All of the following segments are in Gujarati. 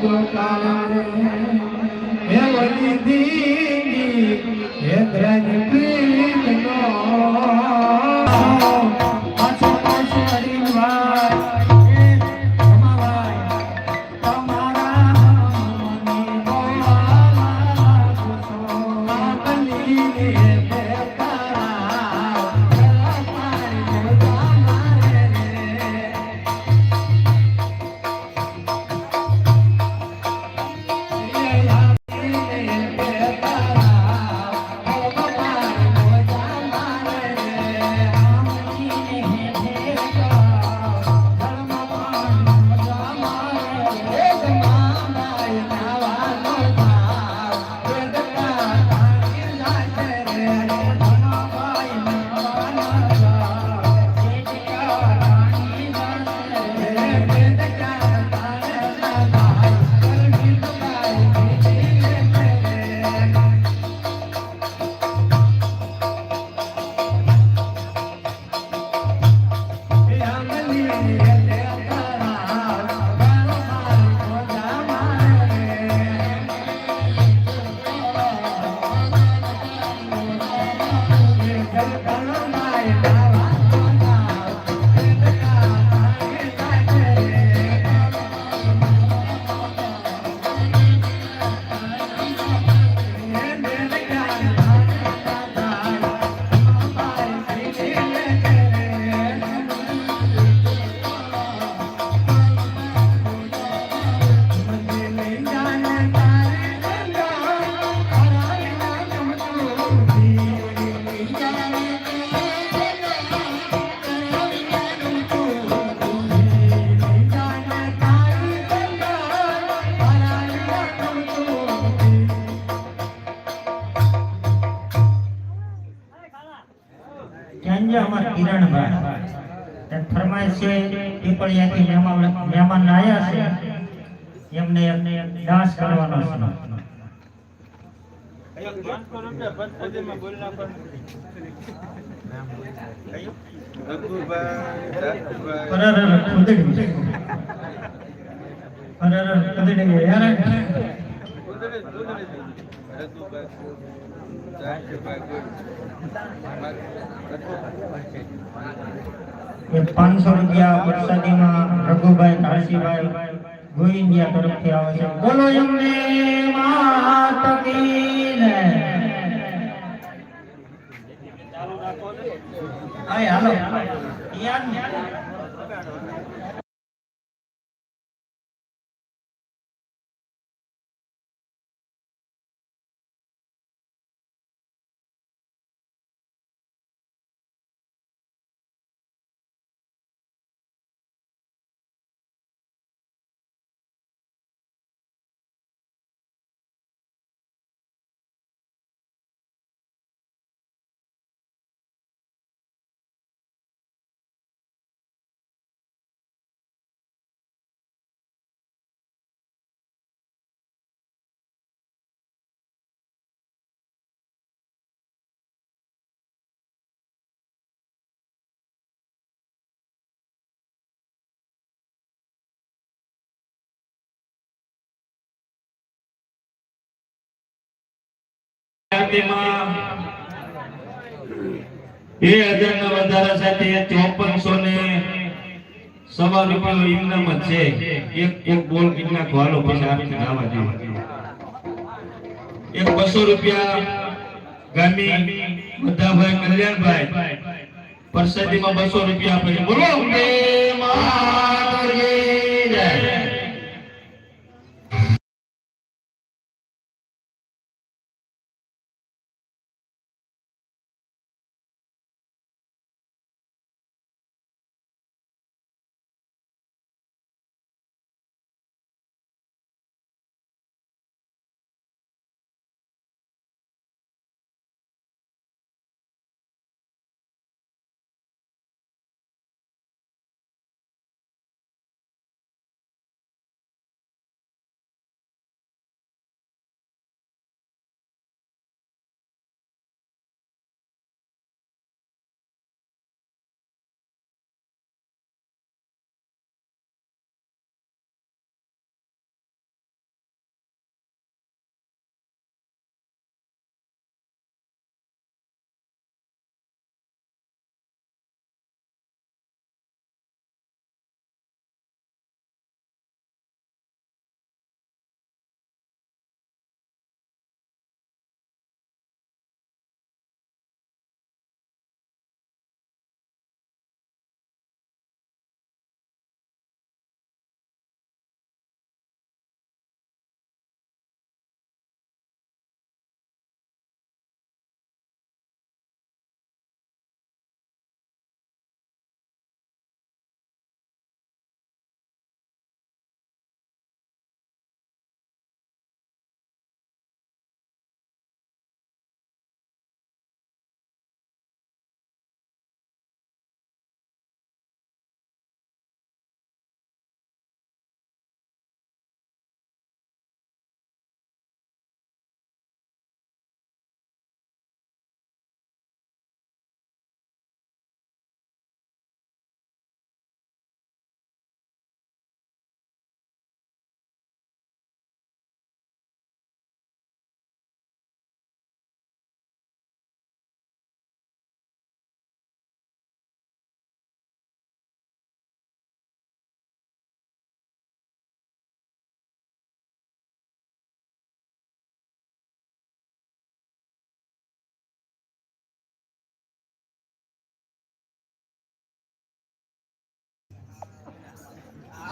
દુકાન હે ક્યાં અમાર કિરણભાઈ ફરમાઈશ છે પીપળિયાથી મહેમાન આવ્યા છે. એમને એમને છે. પાંચસો રૂપિયા વરસાદીમાં રઘુભાઈ કાશીભાઈ ગોવિંદિયા તરફથી આવે છે. બોલો એમને હાલો. યાદ ને જાતિમાં બે હજારના વધારા સાથે ચોપનસો ને સવા રૂપિયાનો ઇનામ જ છે. એક એક બોલ કિટના ખવાલો પછી આપીને જવા. દો એક બસો રૂપિયા ગામી બધાભાઈ કલ્યાણભાઈ. પરસાદીમાં બસો રૂપિયા આપે છે. બોલો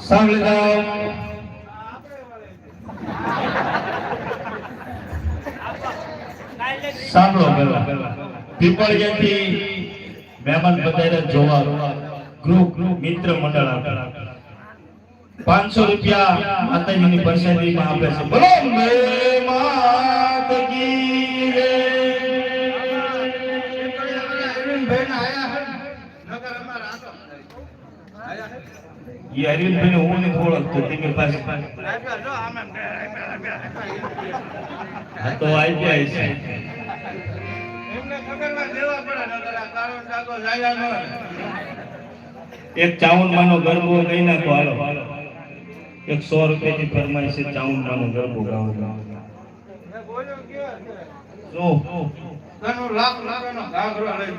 સાંભળી જાઓ સાંભળો પહેલા. પીપળિયાથી મહેમાન બધાને જોવા. ગૃહ મિત્ર મંડળ આપે. પાંચસો રૂપિયા માતાજીની પરસાદીમાં આપે છે. બોલો, મે માત કી જય. ઈ અરવિંદભાઈને હું નથી ઓળખતો તેની પાસે હા તો જાય છે એક ચાવન માનો ગરબો કઈ નાખો હાલો. એક સો રૂપિયા ની ફરમાઈશ ચાવન માનો ગરબો ગાવો. શું લાખ લાખ નો ઘાઘરો લઈ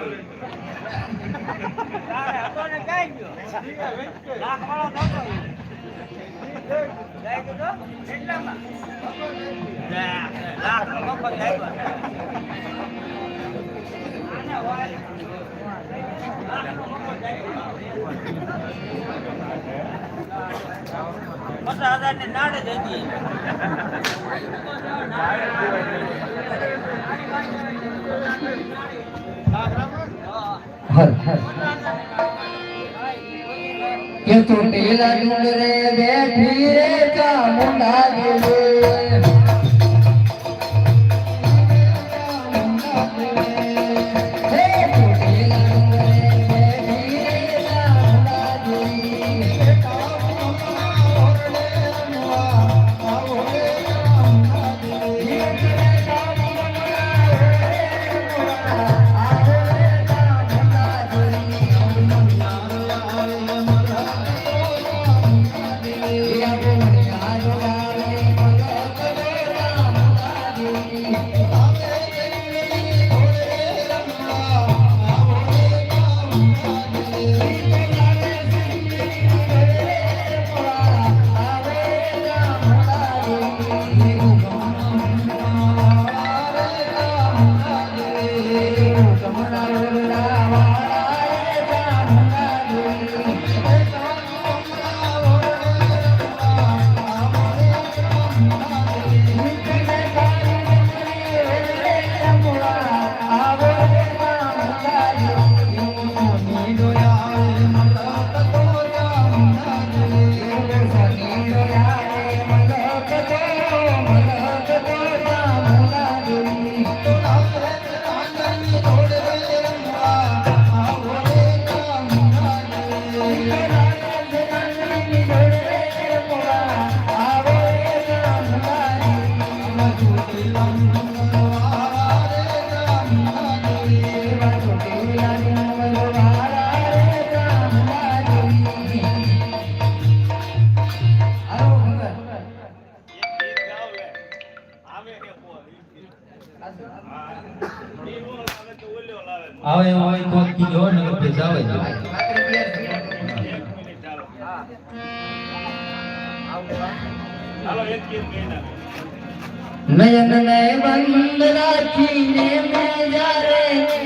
हर हर ये तो टीला रे बैठी रे का मुंडा रे નયન ને બંધ રાખીને મેં જ્યારે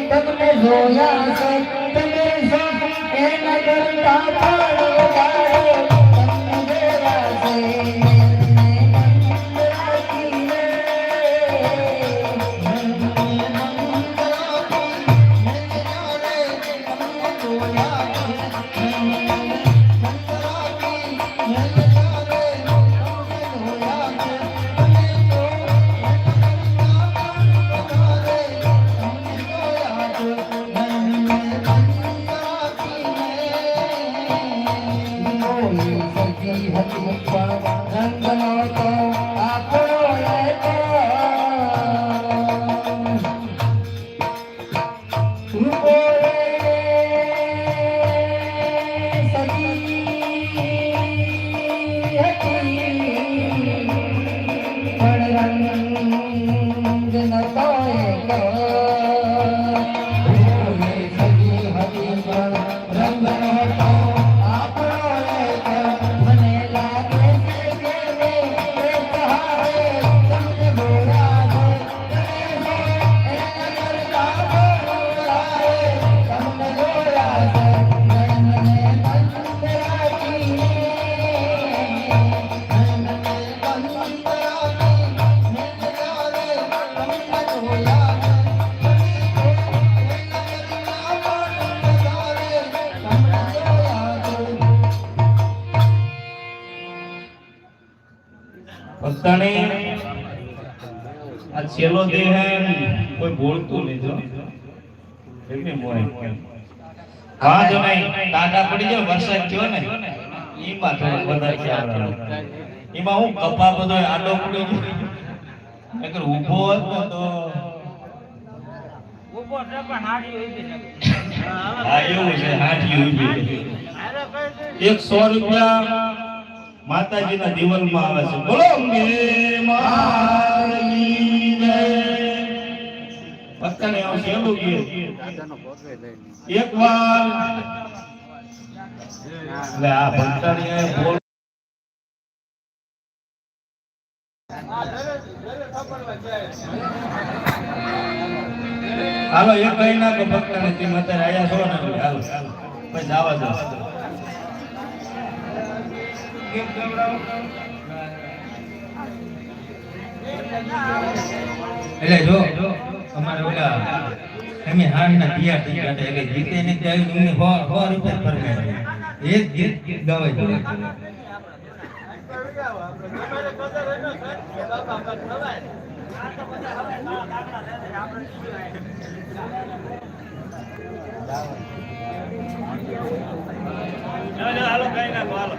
તમને જોયા છે, તમે સપ એ નગર કરતા પાડો પાડો તમને જોયા છે આ છેલ્લો દેહ હે કોઈ બોલતું નહીં જો. એમને મોય હા નહીં ટાટા પડી જાય વરસાદ થયો ને ઈમાં થોડું વધારે ખ્યાલ આવે. એમાં હું કપા બધો આડો પડી નકર ઊભો હોત ને તો. ઊભો પણ હાડી ઊભી હા એવું છે હાથી ઊભી અરે એક સો રૂપિયા માતાજીના માં આવે છે. બોલો અંબે માતની પત્તાને આવું છેલ્લું ગીત એક એટલે આ ભક્તાણીએ બોલ. હાલો, એક કઈ ના કે ભક્તાને તેમ અત્યારે આયા છો ને હાલો. પછી જવા દો. એટલે જો અમારે ઓલા અમે હારના તૈયાર થઈ ગયા એટલે જીતે ને ત્યાં અમને સો સો રૂપિયા ફરમાય એક ગીત ગવાય જો હાલો કઈ ના હાલો.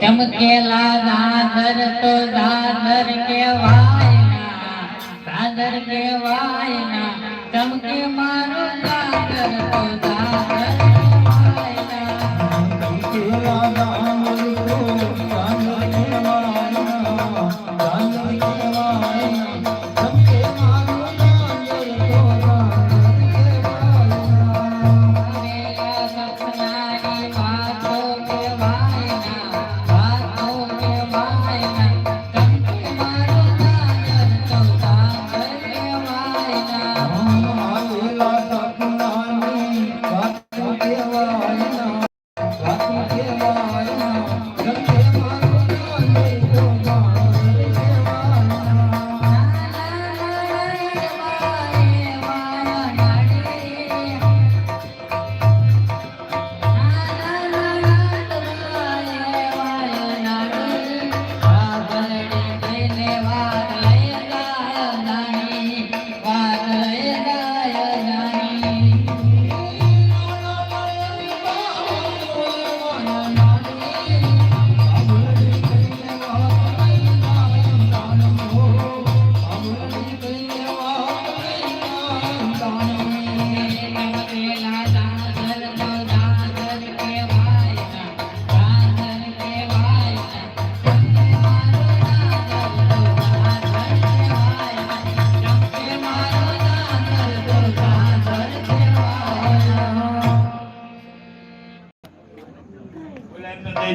ચમકેલા દાદર તો દાદર કેવાય ના દાદર કેવાય ના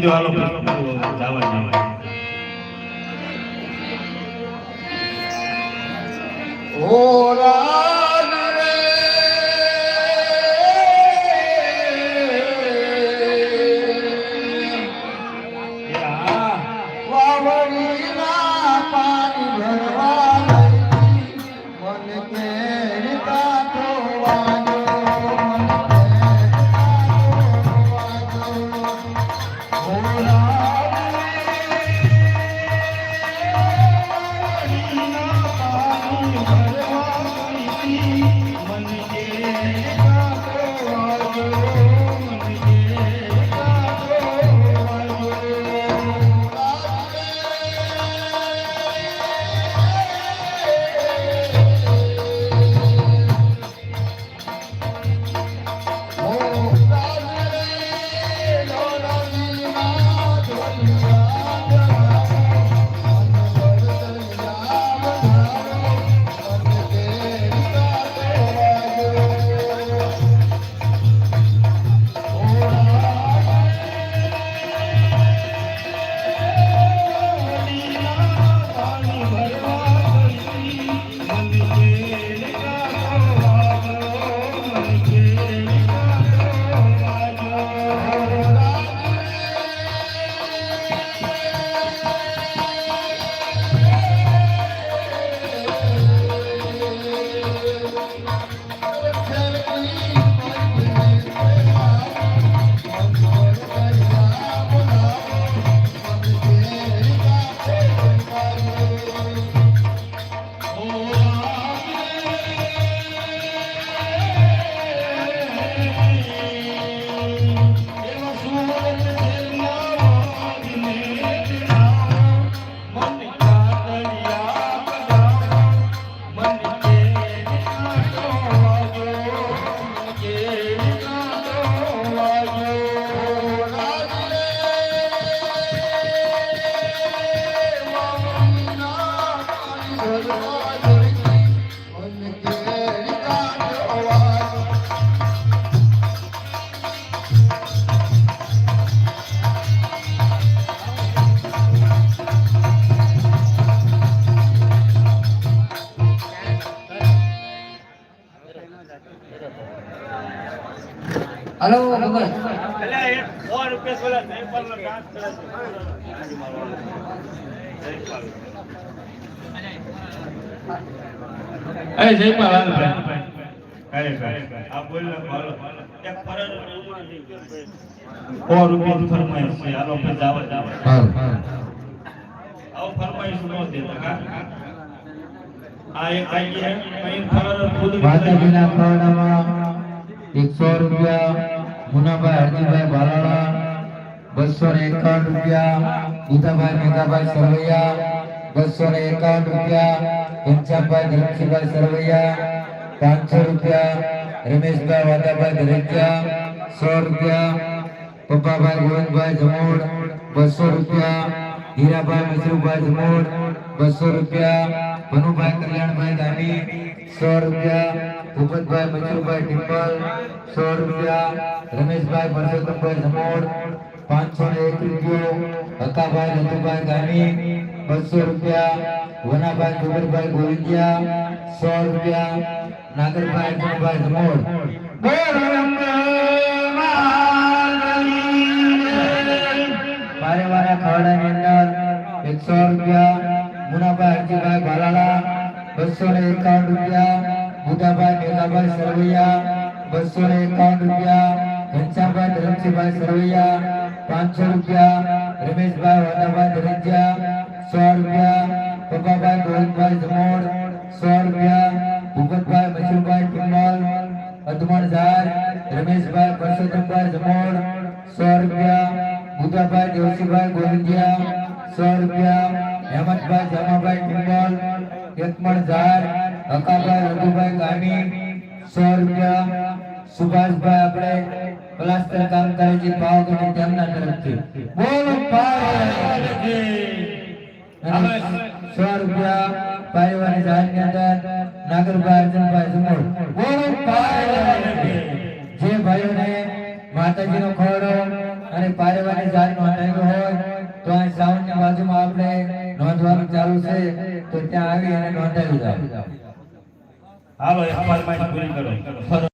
દો હાલો. જવા દો ઓ પેલા જયપાલનો ડાન્સ કરે છે એ જયપાલ હાલ ભાઈ અરે ભાઈ આ બોલ ને બોલો એક ફરજ સો રૂપિયા ફરમાઈશ છે હાલો પછી જાવ જાવ હાલ આવો ફરમાઈશ નો દેતા કા આ એક આઈ છે કઈ ફરજ ખુદ માતાજીના ખરડામાં એકસો રૂપિયા મુનાભાઈ હરજીભાઈ બાલાળા બસો ને એકાવન રૂપિયા ગીતાભાઈ મેઘાભાઈ સરવૈયા બસો ને એકાવન રૂપિયા ઘનશ્યામભાઈ ધરમસિંહભાઈ સરવૈયા પાંચસો રૂપિયા રમેશભાઈ વાદાભાઈ ધરેજા સો રૂપિયા પપ્પાભાઈ ગોવિંદભાઈ જમોડ બસો રૂપિયા હીરાભાઈ મસરૂભાઈ જમોડ બસો રૂપિયા ભનુભાઈ કલ્યાણભાઈ દાની સો રૂપિયા ભૂપતભાઈ મચુભાઈ ટિમ્પલ સો રૂપિયા રમેશભાઈ પરસોત્તમભાઈ જમોડ પાંચસો ને એક રૂપિયો હકાભાઈ લતુભાઈ ગામી બસો રૂપિયા વનાભાઈ કુબરભાઈ ગોવિંદિયા સો રૂપિયા નાગરભાઈ ગુણભાઈ જમોડ મારે મારા ખરડાની અંદર એકસો રૂપિયા મુનાભાઈ હરજીભાઈ ભાલાળા બસો ને એકાવન રૂપિયા બુધાભાઈ મેઘાભાઈ સરવૈયા બસો ને એકાવન રૂપિયા ઘનશ્યામભાઈ ધરમસિંહભાઈ સરવૈયા પાંચસો રૂપિયા, રમેશભાઈ વાદાભાઈ ધરંજિયા સો રૂપિયા પપ્પાભાઈ ગોવિંદભાઈ જમોડ, સો રૂપિયા, ભૂપતભાઈ મસરૂભાઈ ટિમ્મલ, અધમણ ઝાર રમેશભાઈ પરસોત્તમભાઈ જમોડ, સો રૂપિયા, બુધાભાઈ દેવસીભાઈ ગોવિંદિયા, સો રૂપિયા, હેમંતભાઈ જામાભાઈ ટિમ્બલ એકમણ ઝાર હકાભાઈ રઘુભાઈ ગામી સો રૂપિયા, સુભાષભાઈ આપણે પ્લાસ્ટર કામ કરે છે પાવાગઢ તેમના તરફથી. બોલો સો રૂપિયા પારિવારિક જાહેરની અંદર નાગરભાઈ અર્જુનભાઈ જમોડ બોલો જે ભાઈઓને માતાજીનો ખોડો અને પારિવારિક જાતનો નોંધાયેલો હોય તો આ સાઉન્ડની બાજુમાં આપણે નોંધવાનું ચાલુ છે તો ત્યાં આવી અને નોંધાવી જાઓ. ભાઈ અમારી માહિતી પૂરી કરો.